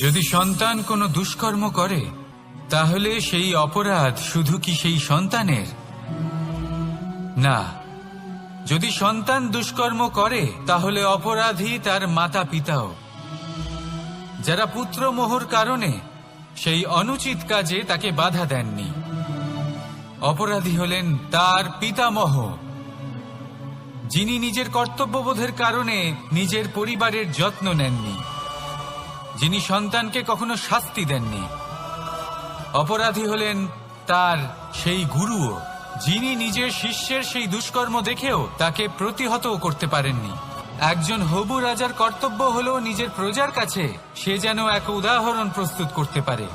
যদি সন্তান কোনো দুষ্কর্ম করে, তাহলে সেই অপরাধ শুধু কি সেই সন্তানের? না। যদি সন্তান দুষ্কর্ম করে, তাহলে অপরাধী তার মাতা পিতাও যারা পুত্র মোহর কারণে সেই অনুচিত কাজে তাকে বাধা দেননি। অপরাধী হলেন তার পিতামহ। যিনি নিজের কর্তব্যবোধের কারণে নিজের পরিবারের যত্ন নেননি। যিনি সন্তানকে কখনো শাস্তি দেননি। অপরাধী হলেন তার সেই গুরুও, যিনি নিজের শিষ্যের সেই দুষ্কর্ম দেখেও তাকে প্রতিহতও করতে পারেননি। একজন হবু রাজার কর্তব্য হলো নিজের প্রজার কাছে সে যেন এক উদাহরণ প্রস্তুত করতে পারে।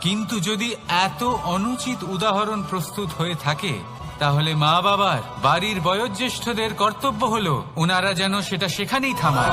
কিন্তু যদি এত অনুচিত উদাহরণ প্রস্তুত হয়ে থাকে, তাহলে মা বাবার বাড়ির বয়োজ্যেষ্ঠদের কর্তব্য হলো ওনারা যেন সেটা সেখানেই থামায়।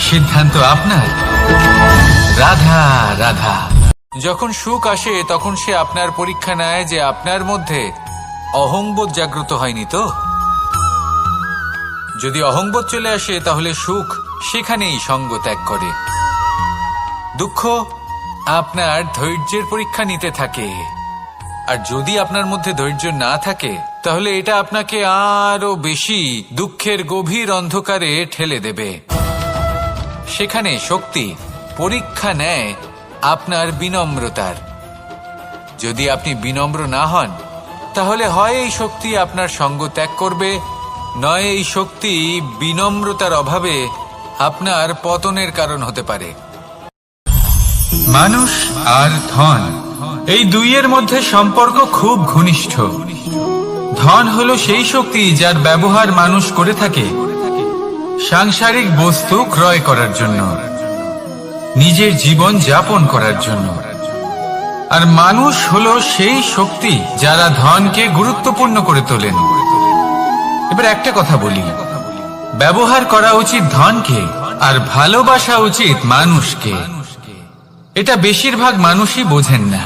সিদ্ধান্ত আপনার। রাধা রাধা। যখন সুখ আসে, তখন সে আপনার পরীক্ষা নেয় যে আপনার মধ্যে অহংবোধ জাগ্রত হয়নি তো? যদি অহংবোধ চলে আসে, তাহলে সুখ সেখানেই সঙ্গ ত্যাগ করে। দুঃখ আপনার ধৈর্যের পরীক্ষা নিতে থাকে। আর যদি আপনার মধ্যে ধৈর্য না থাকে, তাহলে এটা আপনাকে আরও বেশি দুঃখের গভীর অন্ধকারে ঠেলে দেবে। সেখানে শক্তি, পরীক্ষা নেয় আপনার বিনম্রতার। যদি আপনি বিনম্র না হন, তাহলে হয় এই শক্তি আপনার সঙ্গ ত্যাগ করবে, নয় এই শক্তি বিনম্রতার অভাবে আপনার পতনের কারণ হতে পারে। মানুষ আর ধন, এই দুইয়ের মধ্যে সম্পর্ক খুব ঘনিষ্ঠ। ধন হলো সেই শক্তি যার ব্যবহার মানুষ করে থাকে সাংসারিক বস্তু ক্রয় করার জন্য, নিজের জীবন যাপন করার জন্য। আর মানুষ হলো সেই শক্তি যারা ধনকে গুরুত্বপূর্ণ করে তোলেন। এবার একটা কথা বলি। ব্যবহার করা উচিত ধনকে আর ভালোবাসা উচিত মানুষকে। এটা বেশিরভাগ মানুষই বোঝেন না।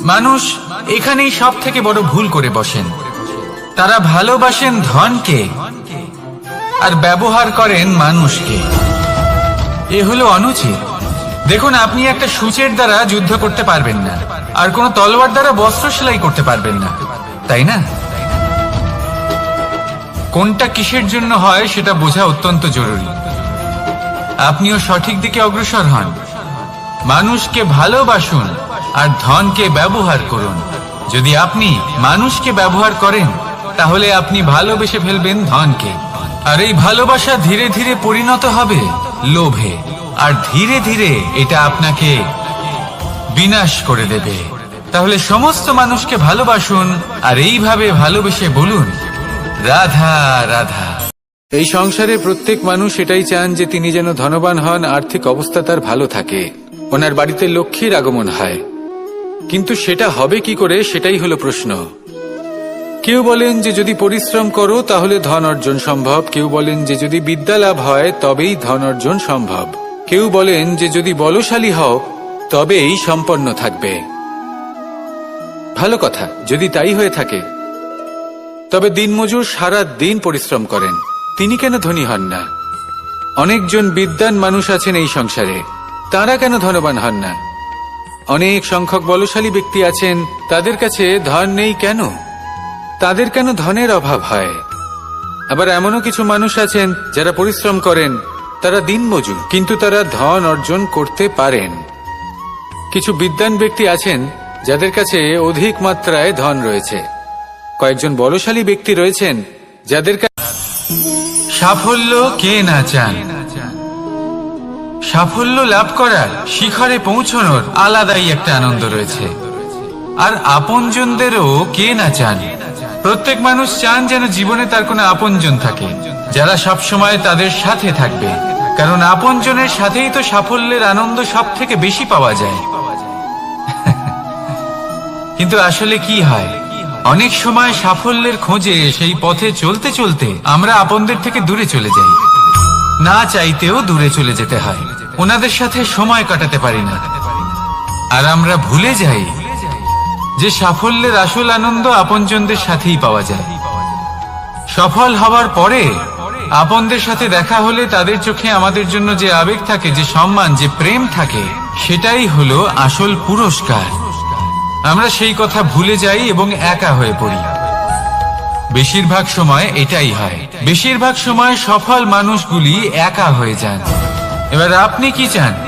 মানুষ এখানেই সব থেকে বড় ভুল করে বসেন। তারা ভালোবাসেন ধনকে আর ব্যবহার করেন মানুষকে। এ হলো অনুচিত। দেখুন, আপনি একটা সূচের দ্বারা যুদ্ধ করতে পারবেন না। আর কোনো তলোয়ার দ্বারা বস্ত্র সেলাই করতে পারবেন না। তাই না? কোনটা কিসের জন্য হয় সেটা বোঝা অত্যন্ত জরুরি। আপনিও সঠিক দিকে অগ্রসর হন। মানুষকে ভালোবাসুন আর ধনকে ব্যবহার করুন। যদি আপনি মানুষকে ব্যবহার করেন, তাহলে আপনি ভালোবেসে ফেলবেন ধনকে। আর এই ভালোবাসা ধীরে ধীরে পরিণত হবে লোভে। আর ধীরে ধীরে এটা আপনাকে বিনাশ করে দেবে। তাহলে সমস্ত মানুষকে ভালোবাসুন আর এইভাবে ভালোবেসে বলুন, রাধা রাধা। এই সংসারে প্রত্যেক মানুষ এটাই চান যে তিনি যেন ধনবান হন, আর্থিক অবস্থা তার ভালো থাকে। ওনার বাড়িতে লক্ষ্মীর আগমন হয়। কিন্তু সেটা হবে কি করে সেটাই হলো প্রশ্ন। কেউ বলেন যে যদি পরিশ্রম করো, তাহলে ধন অর্জন সম্ভব। কেউ বলেন যে যদি বিদ্যা লাভ হয়, তবেই ধন অর্জন সম্ভব। কেউ বলেন যে যদি বলশালী হও, তবেই সম্পন্ন থাকবে। ভালো কথা, যদি তাই হয়ে থাকে। তবে দিনমজুর সারা দিন পরিশ্রম করেন। তিনি কেন ধনী হন না? অনেকজন বিদ্যান মানুষ আছেন এই সংসারে। তারা কেন ধনবান হন না? অনেক সংখ্যক বলশালী ব্যক্তি আছেন, তাদের কাছে ধন নেই কেন? তাদের কেন ধনের অভাব হয়? আবার এমনও কিছু মানুষ আছেন, যারা পরিশ্রম করেন, তারা দিনমজুর কিন্তু তারা ধন অর্জন করতে পারেন। কিছু বিদ্যান ব্যক্তি আছেন, যাদের কাছে অধিক মাত্রায় ধন রয়েছে। কয়েকজন বলশালী ব্যক্তি রয়েছেন, যাদের সাফল্য কে না চান? সাফল্য লাভ করার শিখরে পৌঁছানোর আলাদাই একটা আনন্দ রয়েছে। আর আপনজনদেরও কে না চান? প্রত্যেক মানুষ চান যেন জীবনে তার কোনো আপনজন থাকে। যারা সবসময় তাদের সাথে থাকবে। কারণ আপনজনের সাথেই তো সাফল্যের আনন্দ সব থেকে বেশি পাওয়া যায়। কিন্তু আসলে কি হয়? অনেক সময় সাফল্যের খোঁজে সেই পথে চলতে চলতে আমরা আপনদের থেকে দূরে চলে যাই। না চাইতেও দূরে চলে যেতে হয়। ওনাদের সাথে সময় কাটাতে পারি না। আর আমরা ভুলে যাই যে সাফল্যের আসল আনন্দ আপনজনদের সাথেই পাওয়া যায়। সফল হওয়ার পরে আপনদের সাথে দেখা হলে তাদের চোখে আমাদের জন্য যে আবেগ থাকে, যে সম্মান, যে প্রেম থাকে, সেটাই হলো আসল পুরস্কার। আমরা সেই কথা ভুলে যাই এবং একা হয়ে পড়ি। বেশিরভাগ সময় এটাই হয়। বেশিরভাগ সময় সফল মানুষগুলি একা হয়ে যান। এবার আপনি কি চান?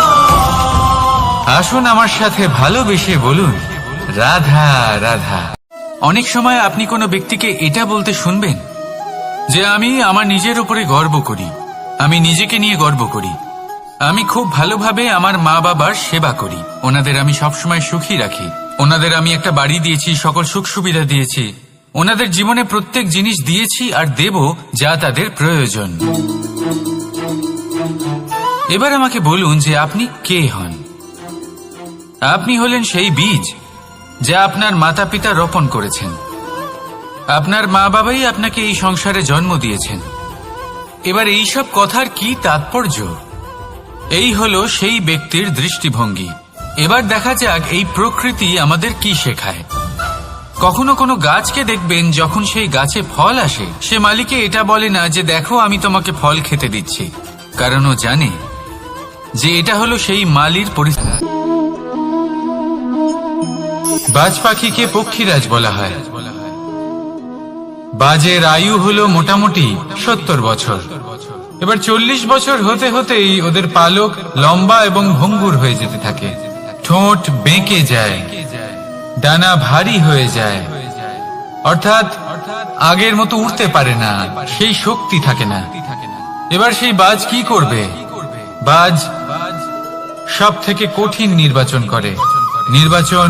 আসুন আমার সাথে ভালোবেসে বলুন, রাধা রাধা। অনেক সময় আপনি কোনো ব্যক্তিকে এটা বলতে শুনবেন যে আমি আমার নিজের উপরে গর্ব করি, আমি নিজেকে নিয়ে গর্ব করি, আমি খুব ভালোভাবে আমার মা বাবার সেবা করি, ওনাদের আমি সবসময় সুখী রাখি, ওনাদের আমি একটা বাড়ি দিয়েছি, সকল সুখ সুবিধা দিয়েছি, ওনাদের জীবনে প্রত্যেক জিনিস দিয়েছি আর দেব যা তাদের প্রয়োজন। এবার আমাকে বলুন যে আপনি কে হন? আপনি হলেন সেই বীজ যা আপনার মাতা পিতা রোপণ করেছেন। আপনার মা বাবাই আপনাকে এই সংসারে জন্ম দিয়েছেন। এবার এইসব কথার কি তাৎপর্য? এই হল সেই ব্যক্তির দৃষ্টিভঙ্গি। এবার দেখা যাক এই প্রকৃতি আমাদের কি শেখায়। কখনো কোনো গাছকে দেখবেন যখন সেই গাছে ফল আসে। সে মালিকে এটা বলে না যে, দেখো, আমি তোমাকে ফল খেতে দিচ্ছি। কারণ ও জানে যে এটা হলো সেই মালির পরিস্থিতি। বাজ পাখিকে পক্ষীরাজ বলা হয়। বাজের আয়ু হলো মোটামুটি সত্তর বছর। এবার চল্লিশ বছর হতে হতেই ওদের পালক লম্বা এবং ভঙ্গুর হয়ে যেতে থাকে। ঠোঁট বেঁকে যায়, ডানা ভারী হয়ে যায়। অর্থাৎ আগের মতো উঠতে পারে না, সেই শক্তি থাকে না। এবার সেই বাজ কি করবে? বাজ সব থেকে কঠিন নির্বাচন করে। নির্বাচন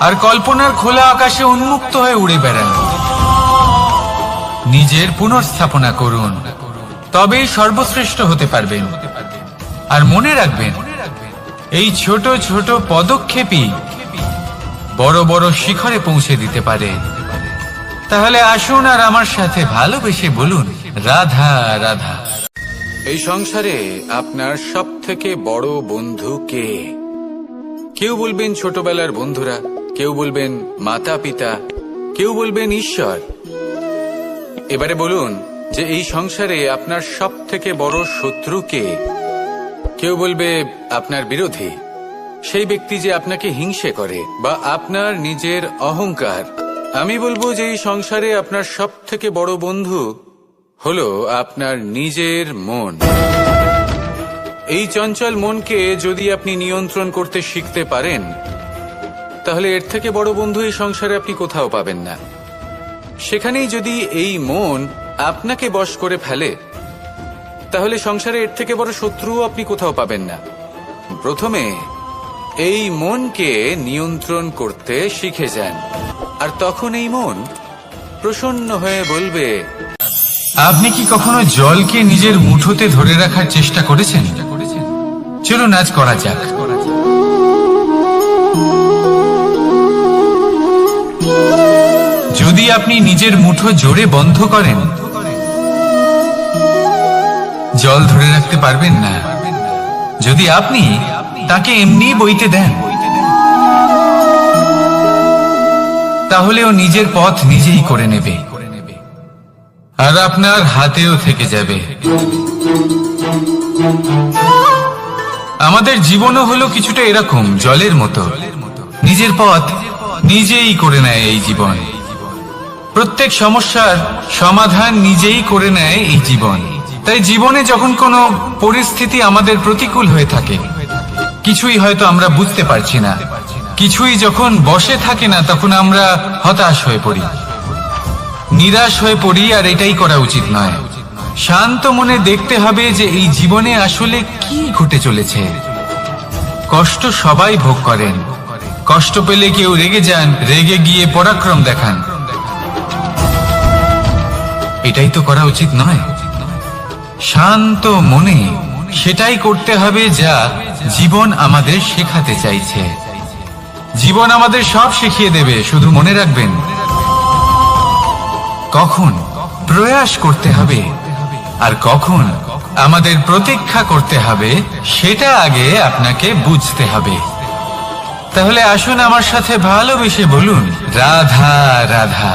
আর কল্পনার খোলা আকাশে উন্মুক্ত হয়ে উড়ে বেড়ান। নিজের পুনর্স্থাপনা করুন। তবেই সর্বশ্রেষ্ঠ হতে পারবেন। আর মনে রাখবেন, এই ছোট ছোট পদক্ষেপই বড় বড় শিখরে পৌঁছে দিতে পারে। তাহলে আসুন আর আমার সাথে ভালোবেসে বলুন, রাধা রাধা। এই সংসারে আপনার সব থেকে বড় বন্ধু কে? কেউ বলবেন ছোটবেলার বন্ধুরা। কেউ বলবেন মাতা পিতা, কেউ বলবেন ঈশ্বর। এবারে বলুন যে এই সংসারে আপনার সব থেকে বড় শত্রু কে? কেউ বলবে আপনার বিরোধী, সেই ব্যক্তি যে আপনাকে হিংসে করে বা আপনার নিজের অহংকার। আমি বলব যে এই সংসারে আপনার সব থেকে বড় বন্ধু হলো আপনার নিজের মন। এই চঞ্চল মনকে যদি আপনি নিয়ন্ত্রণ করতে শিখতে পারেন তাহলে এর থেকে বড় বন্ধু এই সংসারে আপনি কোথাও পাবেন না। সেখানেই যদি এই মন আপনাকে বশ করে ফেলে, তাহলে সংসারে এর থেকে বড় শত্রুও আপনি কোথাও পাবেন না। প্রথমে এই মনকে নিয়ন্ত্রণ করতে শিখে যান, আর তখন এই মন প্রসন্ন হয়ে বলবে, আপনি কি কখনো জলকে নিজের মুঠোতে ধরে রাখার চেষ্টা করেছেন? চলুন আজ করা যাক। যদি আপনি নিজের মুঠো জোরে বন্ধ করেন, জল ধরে রাখতে পারবেন না। যদি আপনি তাকে এমনি বইতে দেন, তাহলে ও নিজের পথ নিজেই করে নেবে। আর আপনার হাতেও থেকে যাবে। আমাদের জীবনও হলো কিছুটা এরকম, জলের মতো। নিজের পথ নিজেই করে নেয় এই জীবন। প্রত্যেক সমস্যার সমাধান নিজেই করে নেয় এই জীবন। তাই জীবনে যখন কোনো পরিস্থিতি আমাদের প্রতিকূল হয়ে থাকে, কিছুই হয়তো আমরা বুঝতে পারছি না। কিছুই যখন বসে থাকে না, তখন আমরা হতাশ হয়ে পড়ি। নিরাশ হয়ে পড়ি, আর এটাই করা উচিত নয়। শান্ত মনে দেখতে হবে যে এই জীবনে আসলে কি ঘটে চলেছে। কষ্ট সবাই ভোগ করেন। কষ্ট পেলে কেউ রেগে যান, রেগে গিয়ে পরাক্রম দেখান। এটাই তো করা উচিত নয়। শান্ত মনে সেটাই করতে হবে যা জীবন আমাদের শেখাতে চাইছে। জীবন আমাদের সব শিখিয়ে দেবে, শুধু মনে রাখবেন। কখন প্রয়াস করতে হবে আর কখন আমাদের প্রতীক্ষা করতে হবে, সেটা আগে আপনাকে বুঝতে হবে। তাহলে আসুন আমার সাথে ভালোবেসে বলুন, রাধা রাধা।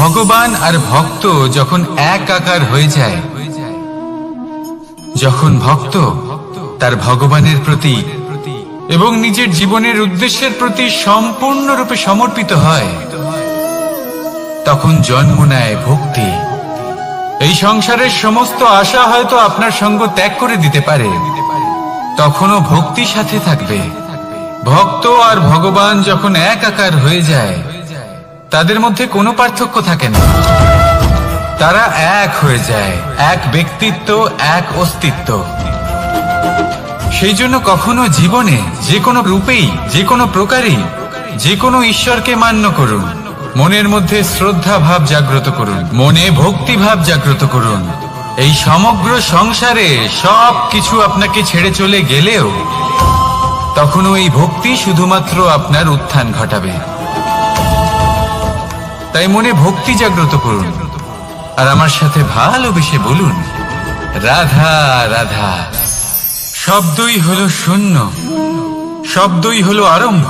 ভগবান আর ভক্ত যখন এক আকার হয়ে যায়, যখন ভক্ত তার ভগবানের প্রতি এবং নিজের জীবনের উদ্দেশ্যের প্রতি সম্পূর্ণরূপে সমর্পিত হয়, তখন জন্ম নেয় ভক্তি। এই সংসারের সমস্ত আশা হয়তো আপনার সঙ্গ ত্যাগ করে দিতে পারে। তখনও ভক্তি সাথে থাকবে। ভক্ত আর ভগবান যখন এক আকার হয়ে যায় তাদের মধ্যে কোনো পার্থক্য থাকে না। তারা এক হয়ে যায়, এক ব্যক্তিত্ব, এক অস্তিত্ব। সেই জন্য কখনো জীবনে যে কোনো রূপেই, যে কোনো প্রকারেই, যে কোনো ঈশ্বরকে মান্য করুন। মনের মধ্যে শ্রদ্ধা ভাব জাগ্রত করুন। মনে ভক্তি ভাব জাগ্রত করুন। এই সমগ্র সংসারে সব কিছু আপনাকে ছেড়ে চলে গেলেও তখনও এই ভক্তি শুধুমাত্র আপনার উত্থান ঘটাবে। তাই মনে ভক্তি জাগ্রত করুন। আর আমার সাথে ভালোবেসে বলুন, রাধা রাধা। শব্দই হলো শূন্য, শব্দই হলো আরম্ভ,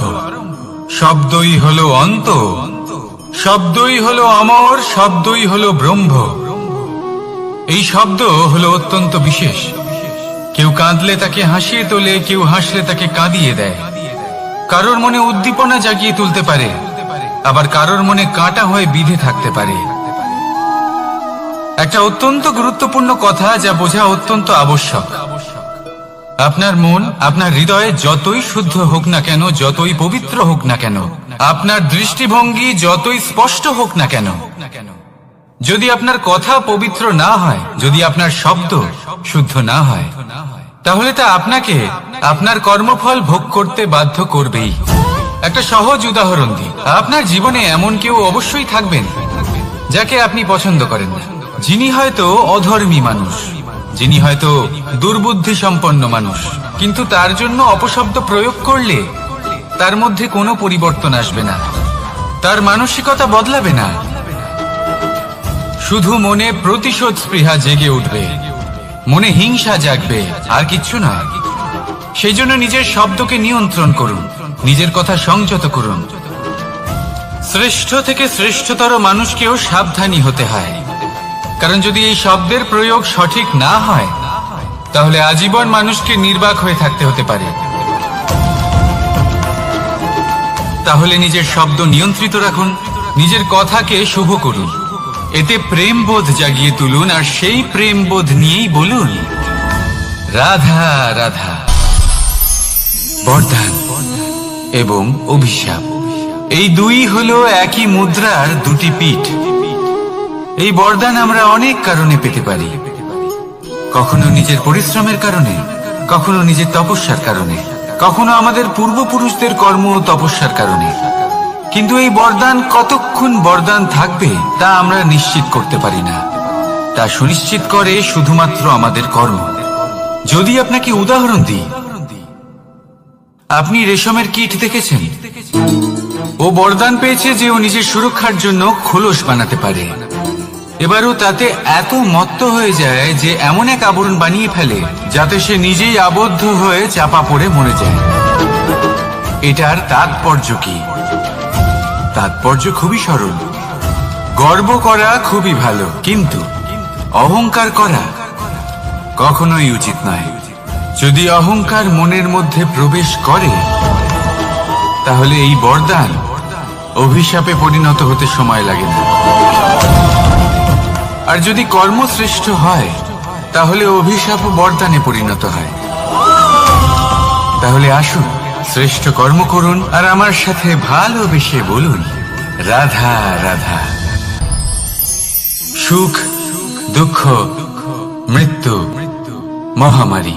শব্দই হলো অন্ত, শব্দই হলো অমর, শব্দই হলো ব্রহ্ম। এই শব্দ হলো অত্যন্ত বিশেষ। কেউ কাঁদলে তাকে হাসিয়ে তোলে, কেউ হাসলে তাকে কাঁদিয়ে দেয়। কারোর মনে উদ্দীপনা জাগিয়ে তুলতে পারে আবার কারোর মনে কাঁটা হয়ে বিধে থাকতে পারে। একটা অত্যন্ত গুরুত্বপূর্ণ কথা যা বোঝা অত্যন্ত আবশ্যক। আপনার মন, আপনার হৃদয়ে যতই শুদ্ধ হোক না কেন, যতই পবিত্র হোক না কেন, আপনার দৃষ্টিভঙ্গি যতই স্পষ্ট হোক না কেন, যদি আপনার কথা পবিত্র না হয়, যদি আপনার শব্দ শুদ্ধ না হয়, তাহলে তা আপনাকে, আপনার কর্মফল ভোগ করতে বাধ্য করবেই। একটা সহজ উদাহরণ দিই। আপনার জীবনে এমন কেউ অবশ্যই থাকবেন যাকে আপনি পছন্দ করেন যিনি হয়তো অধর্মী মানুষ, যিনি হয়তো দুর্বুদ্ধি সম্পন্ন মানুষ, কিন্তু তার জন্য অপশব্দ প্রয়োগ করলে তার মধ্যে কোনো পরিবর্তন আসবে না। তার মানসিকতা বদলাবে না। শুধু মনে প্রতিশোধ স্পৃহা জেগে উঠবে। মনে হিংসা জাগবে। আর কিচ্ছু না। সেই জন্য নিজের শব্দকে নিয়ন্ত্রণ করুন। নিজের কথা সংযত করুন। শ্রেষ্ঠ থেকে শ্রেষ্ঠতর মানুষকেও সাবধানী হতে হয়। কারণ যদি এই শব্দের প্রয়োগ সঠিক না হয়, তাহলে আজীবন মানুষকে নির্বাক হয়ে থাকতে হতে পারে। তাহলে নিজের শব্দ নিয়ন্ত্রিত রাখুন, নিজের কথাকে শুভ করুন। এতে প্রেমবোধ জাগিয়ে তুলুন, আর সেই প্রেমবোধ নিয়েই বলুন, রাধা রাধা, বরদান। এবং অভিশাপ। এই দুই হলো একই মুদ্রার দুটি পিঠ। এই বরদান আমরা অনেক কারণে পেতে পারি। কখনো নিজের পরিশ্রমের কারণে, কখনো নিজের তপস্যার কারণে, কখনো আমাদের পূর্বপুরুষদের কর্ম ও তপস্যার কারণে। কিন্তু এই বরদান কতক্ষণ বরদান থাকবে তা আমরা নিশ্চিত করতে পারি না। তা সুনিশ্চিত করে শুধুমাত্র আমাদের কর্ম। যদি আপনাকে উদাহরণ দিই আপনি রেশমের কিট দেখেছেন? ও বরদান পেয়েছে যে ও নিজের সুরক্ষার জন্য খোলস বানাতে পারে। এবারও তাতে এত মত্ত হয়ে যায় যে এমন এক আবরণ বানিয়ে ফেলে যাতে সে নিজেই আবদ্ধ হয়ে চাপা পড়ে মরে যায়। এটার তাৎপর্য কি? তাৎপর্য খুবই সরল। গর্ব করা খুবই ভালো, কিন্তু অহংকার করা কখনোই উচিত নয়। যদি অহংকার মনের মধ্যে প্রবেশ করে, তাহলে এই বরদান অভিশাপে পরিণত হতে সময় লাগে না। আর যদি কর্মশ্রেষ্ঠ হয়, তাহলে অভিশাপ বরদানে পরিণত হয়। তাহলে আসুন, শ্রেষ্ঠ কর্ম করুন, আর আমার সাথে ভালোবেসে বলুন, রাধা রাধা। সুখ, দুঃখ, মৃত্যু, মহামারী।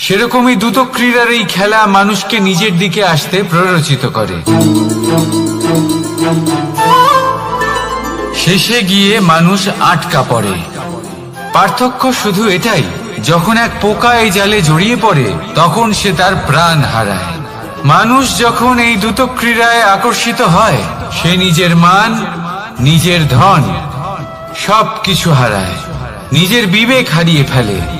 সেরকমই দ্রুত ক্রীড়ার এই খেলা মানুষকে নিজের দিকে আসতে প্ররোচিত করে। শেষে গিয়ে মানুষ আটকা পড়ে। পার্থক্য শুধু এটাই, যখন এক পোকা এই জালে জড়িয়ে পড়ে, তখন সে তার প্রাণ হারায়। মানুষ যখন এই দ্রুত ক্রীড়ায় আকর্ষিত হয়, সে নিজের মান, নিজের ধন সব কিছু হারায়। নিজের বিবেক হারিয়ে ফেলে।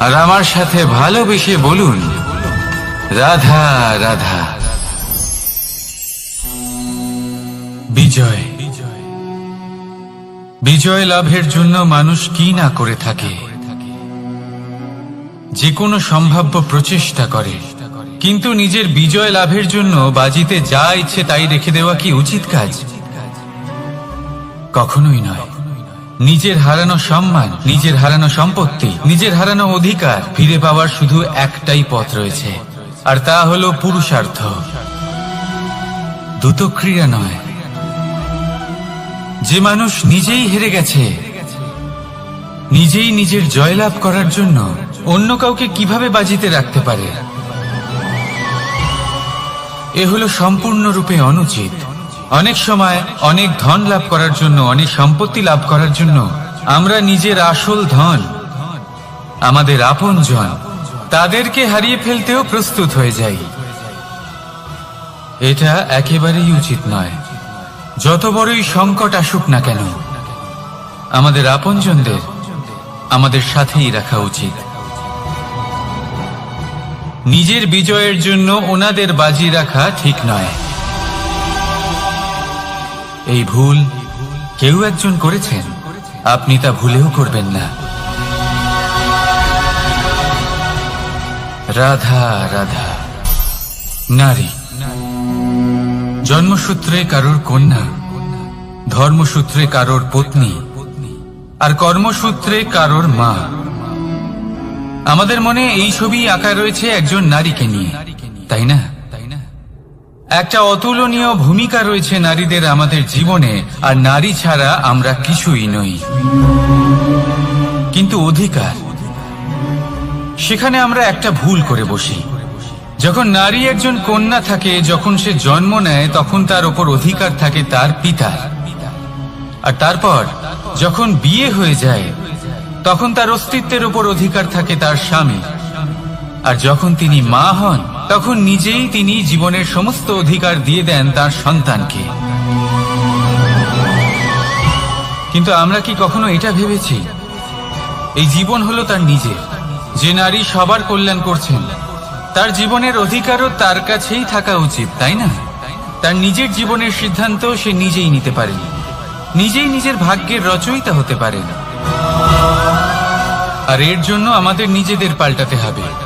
আর আমার সাথে ভালোবেসে বলুন, রাধা রাধা। বিজয়। বিজয় লাভের জন্য মানুষ কি না করে থাকে? যে কোনো সম্ভাব্য প্রচেষ্টা করে। কিন্তু নিজের বিজয় লাভের জন্য বাজিতে যা ইচ্ছে তাই রেখে দেওয়া কি উচিত কাজ? কখনোই নয়। নিজের হারানো সম্মান, নিজের হারানো সম্পত্তি, নিজের হারানো অধিকার ফিরে পাওয়ার শুধু একটাই পথ রয়েছে। আর তা হলো পুরুষার্থ। দ্রুতক্রিয়া নয়। যে মানুষ নিজেই হেরে গেছে, নিজেই নিজের জয়লাভ করার জন্য অন্য কাউকে কীভাবে বাজিতে রাখতে পারে? এ হলো সম্পূর্ণরূপে অনুচিত। অনেক সময় অনেক ধন লাভ করার জন্য, অনেক সম্পত্তি লাভ করার জন্য আমরা নিজের আসল ধন, আমাদের আপনজন তাদেরকে হারিয়ে ফেলতেও প্রস্তুত হয়ে যাই। এটা একেবারেই উচিত নয়। যত বড়ই সংকট আসুক না কেন, আমাদের আপনজনদের আমাদের সাথেই রাখা উচিত। নিজের বিজয়ের জন্য ওনাদের বাজি রাখা ঠিক নয়। এই ভুল কেউ একজন করেছেন। আপনি তা ভুলেও করবেন না। রাধা রাধা। নারী। জন্মসূত্রে কারোর কন্যা, ধর্মসূত্রে কারোর পত্নী, আর কর্মসূত্রে কারোর মা। আমাদের মনে এই ছবি আঁকা রয়েছে একজন নারীকে নিয়ে, তাই না? একটা অতুলনীয় ভূমিকা রয়েছে নারীদের আমাদের জীবনে, আর নারী ছাড়া আমরা কিছুই নই। কিন্তু অধিকার। সেখানে আমরা একটা ভুল করে বসি। যখন নারী একজন কন্যা থাকে, যখন সে জন্ম নেয়, তখন তার ওপর অধিকার থাকে তার পিতার। আর তারপর, যখন বিয়ে হয়ে যায়, তখন তার অস্তিত্বের উপর অধিকার থাকে তার স্বামী আর যখন তিনি মা হন তখন নিজেই তিনি জীবনের সমস্ত অধিকার দিয়ে দেন তার সন্তানকে। কিন্তু আমরা কি কখনো এটা ভেবেছি? এই জীবন হলো তার নিজের। যে নারী সবার কল্যাণ করছেন, তার জীবনের অধিকারও তার কাছেই থাকা উচিত, তাই না? তার নিজের জীবনের সিদ্ধান্ত সে নিজেই নিতে পারেন নিজেই নিজের ভাগ্যের রচয়িতা হতে পারেন আর এর জন্য আমাদের নিজেদের পাল্টাতে হবে।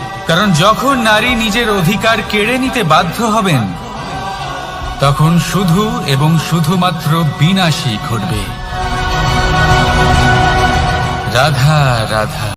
কারণ যখন নারী নিজের অধিকার কেড়ে নিতে বাধ্য হবেন, তখন শুধু এবং শুধুমাত্র বিনাশী ঘটবে। রাধা রাধা।